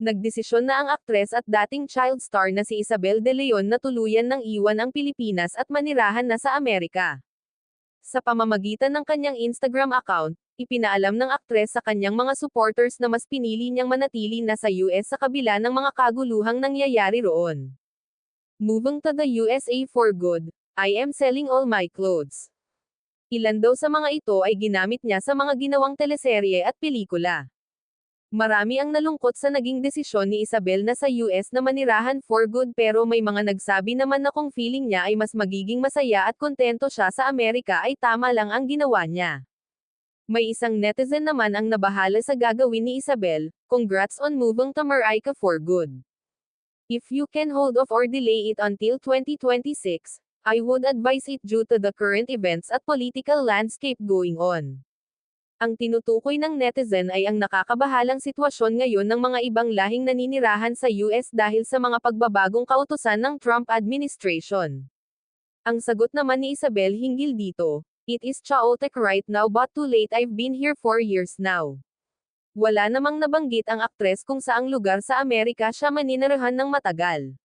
Nagdesisyon na ang aktres at dating child star na si Isabel De Leon na tuluyan ng iwan ang Pilipinas at manirahan na sa Amerika. Sa pamamagitan ng kanyang Instagram account, ipinaalam ng aktres sa kanyang mga supporters na mas pinili niyang manatili na sa US sa kabila ng mga kaguluhang nangyayari roon. Moving to the USA for good, I am selling all my clothes. Ilan daw sa mga ito ay ginamit niya sa mga ginawang teleserye at pelikula. Marami ang nalungkot sa naging desisyon ni Isabel na sa US na manirahan for good pero may mga nagsabi naman na kung feeling niya ay mas magiging masaya at kontento siya sa Amerika ay tama lang ang ginawa niya. May isang netizen naman ang nabahala sa gagawin ni Isabel, congrats on moving to Marica for good. If you can hold off or delay it until 2026, I would advise it due to the current events at political landscape going on. Ang tinutukoy ng netizen ay ang nakakabahalang sitwasyon ngayon ng mga ibang lahing naninirahan sa US dahil sa mga pagbabagong kautusan ng Trump administration. Ang sagot naman ni Isabel hinggil dito, It is chaotic right now but too late I've been here for years now. Wala namang nabanggit ang aktres kung saang lugar sa Amerika siya maninirahan ng matagal.